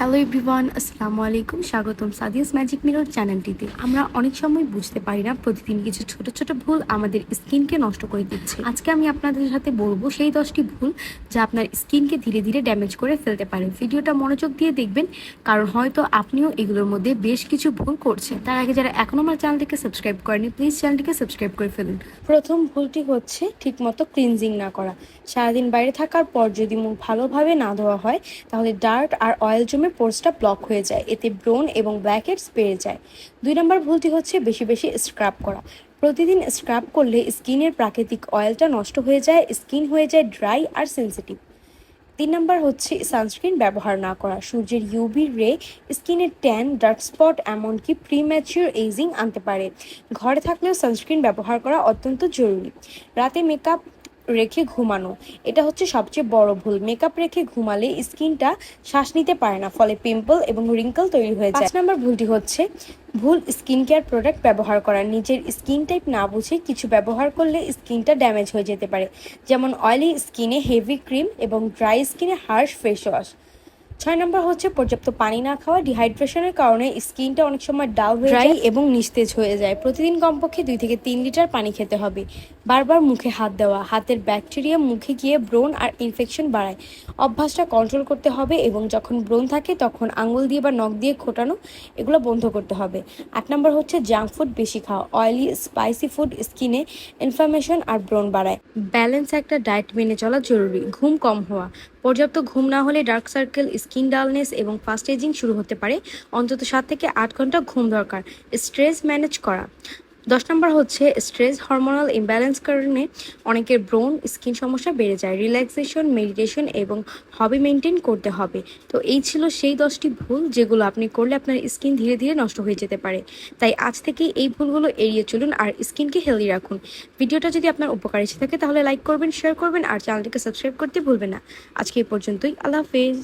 Hello everyone আসসালামু আলাইকুম স্বাগতম সাদিয়াস ম্যাজিক মিরর চ্যানেলটিতে। আমরা অনেক সময় বুঝতে পারি না, প্রতিদিন কিছু ছোট ছোট ভুল আমাদের স্কিনকে নষ্ট করে দিচ্ছে। আজকে আমি আপনাদের সাথে বলব সেই দশটি ভুল যা আপনার স্কিনকে ধীরে ধীরে ড্যামেজ করে ফেলতে পারে। ভিডিওটা মনোযোগ দিয়ে দেখবেন, কারণ হয়তো আপনিও এগুলোর মধ্যে বেশ কিছু ভুল করছেন। তার আগে যারা এখনও আমার চ্যানেলটিকে সাবস্ক্রাইব করেনি প্লিজ চ্যানেলটিকে সাবস্ক্রাইব করে ফেলুন। প্রথম ভুলটি হচ্ছে ঠিকমতো ক্লিনজিং না করা। সারাদিন বাইরে থাকার পর যদি মুখ ভালোভাবে না ধোয়া হয়, তাহলে ডার্ট আর অয়েল জমে পোর্সটা ব্লক হয়ে যায়। এতে ব্রোন এবং ব্ল্যাক হেডস বেড়ে যায়। দুই নম্বর ভুলটি হচ্ছে বেশি বেশি স্ক্রাব করা। প্রতিদিন স্ক্রাব করলে স্কিনের প্রাকৃতিক অয়েলটা নষ্ট হয়ে যায়, স্কিন হয়ে যায় ড্রাই আর সেন্সিটিভ তিন নম্বর হচ্ছে সানস্ক্রিন ব্যবহার না করা। সূর্যের ইউভি রে স্কিনের ট্যান ডার্ক স্পট এমনকি প্রিম্যাচিওর এইজিং আনতে পারে। ঘরে থাকলেও সানস্ক্রিন ব্যবহার করা অত্যন্ত জরুরি। রাতে মেকআপ রেখে ঘুমানো। এটা হচ্ছে সবচেয়ে বড় ভুল। মেকআপ রেখে ঘুমালে স্কিনটা শ্বাস নিতে পারে না, ফলে পিম্পল এবং রিঙ্কল তৈরি হয়ে যায়। পাঁচ নম্বর ভুলটি হচ্ছে, ভুল স্কিন কেয়ার প্রোডাক্ট ব্যবহার করা। নিজের স্কিন টাইপ না বুঝে কিছু ব্যবহার করলে স্কিনটা ড্যামেজ হয়ে যেতে পারে। যেমন অয়েলি স্কিনে হেভি ক্রিম এবং ড্রাই স্কিনে হার্শ ফেস ওয়াশ ছয় নম্বর হচ্ছে পর্যাপ্ত পানি না খাওয়া ডিহাইড্রেশনের কারণে স্কিনটা অনেক সময় ডাল হয়ে ড্রাই এবং নিস্তেজ হয়ে যায়। প্রতিদিন কমপক্ষে দুই থেকে তিন লিটার পানি খেতে হবে। বারবার মুখে হাত দেওয়া হাতের ব্যাকটেরিয়া মুখে গিয়ে ব্রণ আর ইনফেকশন বাড়ায়। অভ্যাসটা কন্ট্রোল করতে হবে এবং যখন ব্রণ থাকে তখন আঙুল দিয়ে বা নখ দিয়ে খোটানো এগুলো বন্ধ করতে হবে। আট নম্বর হচ্ছে জাঙ্ক ফুড বেশি খাওয়া। অয়েলি স্পাইসি ফুড স্কিনে ইনফ্লামেশন আর ব্রণ বাড়ায়। ব্যালেন্স একটা ডায়েট মেনে চলা জরুরি। ঘুম কম হওয়া। পর্যাপ্ত ঘুম না হলে ডার্ক সার্কেল, স্কিন ডালনেস এবং ফাস্ট এজিং শুরু হতে পারে। অন্তত সাত থেকে আট ঘণ্টা ঘুম দরকার। স্ট্রেস ম্যানেজ করা। দশ নম্বর হচ্ছে স্ট্রেস হরমোনাল ইমব্যালেন্স কারণে অনেকের ব্রোন স্কিন সমস্যা বেড়ে যায়। রিল্যাক্সেশন মেডিটেশন এবং হবি মেনটেন করতে হবে। তো এই ছিল সেই দশটি ভুল যেগুলো আপনি করলে আপনার স্কিন ধীরে ধীরে নষ্ট হয়ে যেতে পারে। তাই আজ থেকে এই ভুলগুলো এড়িয়ে চলুন আর স্কিনকে হেলদি রাখুন। ভিডিওটা যদি আপনার উপকার এসে থাকে তাহলে লাইক করবেন শেয়ার করবেন আর চ্যানেলটিকে সাবস্ক্রাইব করতে ভুলবেন না। আজকে এই পর্যন্তই। আল্লাহ হাফেজ।